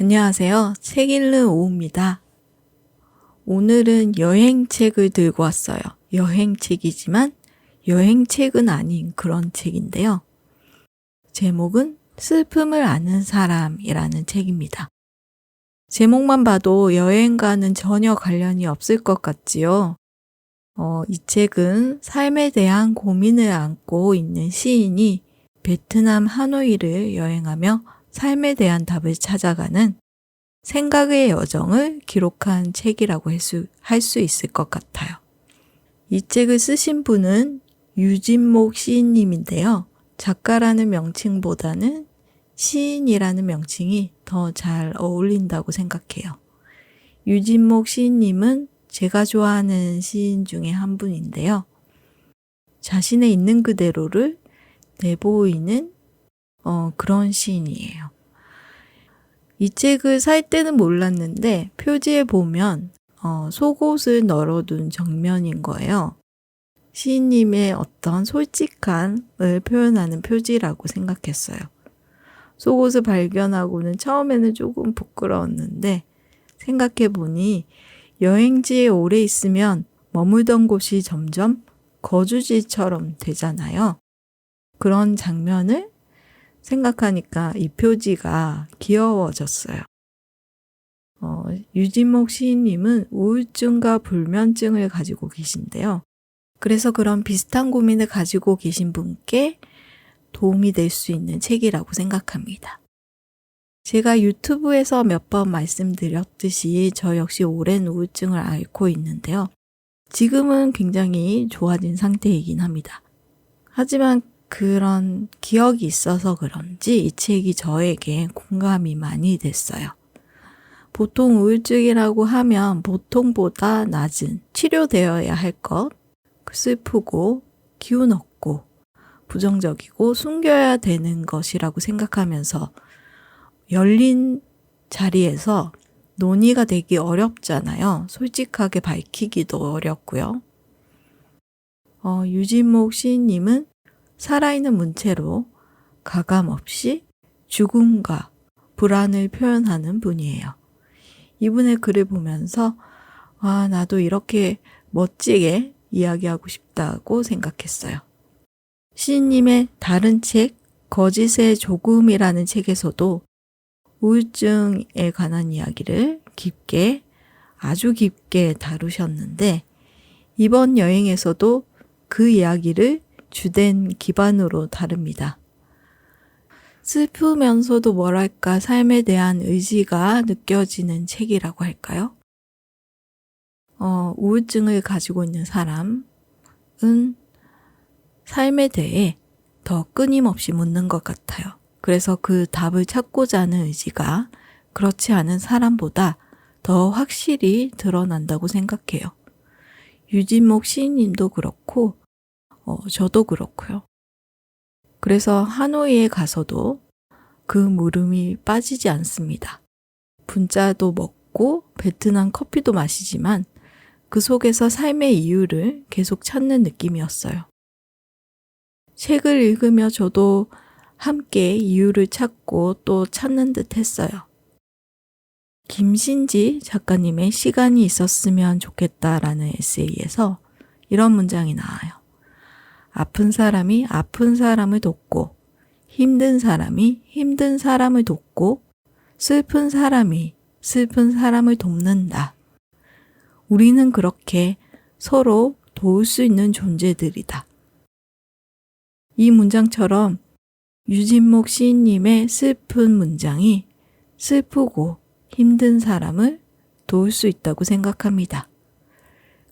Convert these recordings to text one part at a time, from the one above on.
안녕하세요. 책 읽는 오후입니다. 오늘은 여행책을 들고 왔어요. 여행책이지만 여행책은 아닌 그런 책인데요. 제목은 슬픔을 아는 사람이라는 책입니다. 제목만 봐도 여행과는 전혀 관련이 없을 것 같지요. 어, 이 책은 삶에 대한 고민을 안고 있는 시인이 베트남 하노이를 여행하며 삶에 대한 답을 찾아가는 생각의 여정을 기록한 책이라고 할수 있을 것 같아요. 이 책을 쓰신 분은 유진목 시인님인데요. 작가라는 명칭보다는 시인이라는 명칭이 더 잘 어울린다고 생각해요. 유진목 시인님은 제가 좋아하는 시인 중에 한 분인데요. 자신의 있는 그대로를 내보이는 어, 그런 시인이에요. 이 책을 살 때는 몰랐는데 표지에 보면 어, 속옷을 널어둔 정면인 거예요. 시인님의 어떤 솔직함을 표현하는 표지라고 생각했어요. 속옷을 발견하고는 처음에는 조금 부끄러웠는데 생각해 보니 여행지에 오래 있으면 머물던 곳이 점점 거주지처럼 되잖아요. 그런 장면을 생각하니까 이 표지가 귀여워졌어요. 어, 유진목 시인님은 우울증과 불면증을 가지고 계신데요. 그래서 그런 비슷한 고민을 가지고 계신 분께 도움이 될 수 있는 책이라고 생각합니다. 제가 유튜브에서 몇 번 말씀드렸듯이 저 역시 오랜 우울증을 앓고 있는데요. 지금은 굉장히 좋아진 상태이긴 합니다. 하지만 그런 기억이 있어서 그런지 이 책이 저에게 공감이 많이 됐어요. 보통 우울증이라고 하면 보통보다 낮은 치료되어야 할 것, 슬프고 기운 없고 부정적이고 숨겨야 되는 것이라고 생각하면서 열린 자리에서 논의가 되기 어렵잖아요. 솔직하게 밝히기도 어렵고요. 어, 유진목 시인님은 살아있는 문체로 가감 없이 죽음과 불안을 표현하는 분이에요. 이분의 글을 보면서 아, 나도 이렇게 멋지게 이야기하고 싶다고 생각했어요. 시인님의 다른 책, 거짓의 조금이라는 책에서도 우울증에 관한 이야기를 깊게, 아주 깊게 다루셨는데, 이번 여행에서도 그 이야기를 주된 기반으로 다릅니다. 슬프면서도 뭐랄까 삶에 대한 의지가 느껴지는 책이라고 할까요? 어, 우울증을 가지고 있는 사람은 삶에 대해 더 끊임없이 묻는 것 같아요. 그래서 그 답을 찾고자 하는 의지가 그렇지 않은 사람보다 더 확실히 드러난다고 생각해요. 유진목 시인님도 그렇고 어, 저도 그렇고요. 그래서 하노이에 가서도 그 물음이 빠지지 않습니다. 분짜도 먹고 베트남 커피도 마시지만 그 속에서 삶의 이유를 계속 찾는 느낌이었어요. 책을 읽으며 저도 함께 이유를 찾고 또 찾는 듯 했어요. 김신지 작가님의 시간이 있었으면 좋겠다라는 에세이에서 이런 문장이 나와요. 아픈 사람이 아픈 사람을 돕고, 힘든 사람이 힘든 사람을 돕고, 슬픈 사람이 슬픈 사람을 돕는다. 우리는 그렇게 서로 도울 수 있는 존재들이다. 이 문장처럼 유진목 시인님의 슬픈 문장이 슬프고 힘든 사람을 도울 수 있다고 생각합니다.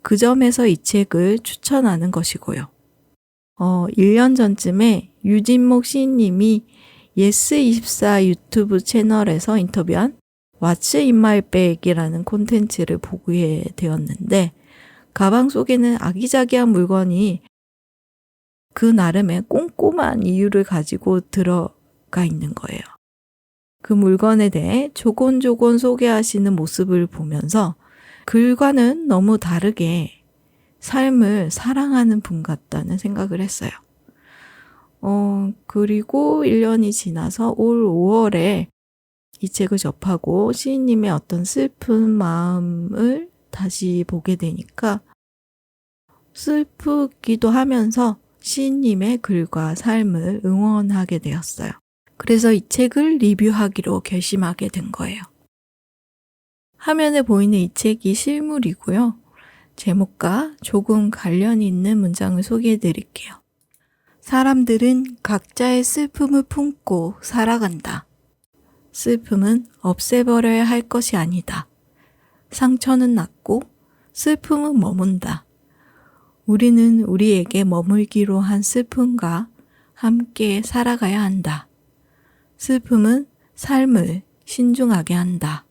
그 점에서 이 책을 추천하는 것이고요. 어, 1년 전쯤에 유진목 시인님이 예스24 유튜브 채널에서 인터뷰한 my bag이라는 콘텐츠를 보게 되었는데 가방 속에는 아기자기한 물건이 그 나름의 꼼꼼한 이유를 가지고 들어가 있는 거예요. 그 물건에 대해 조곤조곤 소개하시는 모습을 보면서 글과는 너무 다르게 삶을 사랑하는 분 같다는 생각을 했어요. 어, 그리고 1년이 지나서 올 5월에 이 책을 접하고 시인님의 어떤 슬픈 마음을 다시 보게 되니까 슬프기도 하면서 시인님의 글과 삶을 응원하게 되었어요. 그래서 이 책을 리뷰하기로 결심하게 된 거예요. 화면에 보이는 이 책이 실물이고요. 제목과 조금 관련이 있는 문장을 소개해 드릴게요. 사람들은 각자의 슬픔을 품고 살아간다. 슬픔은 없애버려야 할 것이 아니다. 상처는 낫고 슬픔은 머문다. 우리는 우리에게 머물기로 한 슬픔과 함께 살아가야 한다. 슬픔은 삶을 신중하게 한다.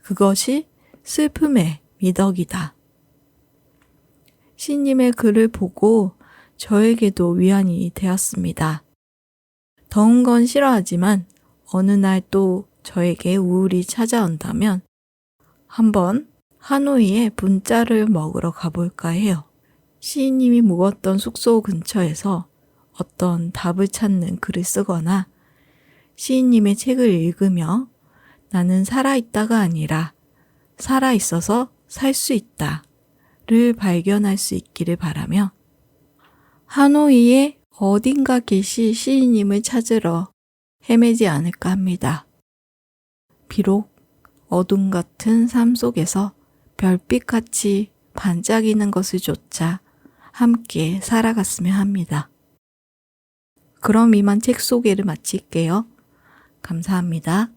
그것이 슬픔의 미덕이다. 시님의 글을 보고 저에게도 위안이 되었습니다. 더운 건 싫어하지만 어느 날 또 저에게 우울이 찾아온다면 한번 하노이에 분짜를 먹으러 가볼까 해요. 시인님이 묵었던 숙소 근처에서 어떤 답을 찾는 글을 쓰거나 시인님의 책을 읽으며 나는 살아있다가 아니라 살아있어서 살 수 있다 를 발견할 수 있기를 바라며 하노이의 어딘가 계시 시인님을 찾으러 헤매지 않을까 합니다. 비록 어둠 같은 삶 속에서 별빛같이 반짝이는 것을 조차 함께 살아갔으면 합니다. 그럼 이만 책 소개를 마칠게요. 감사합니다.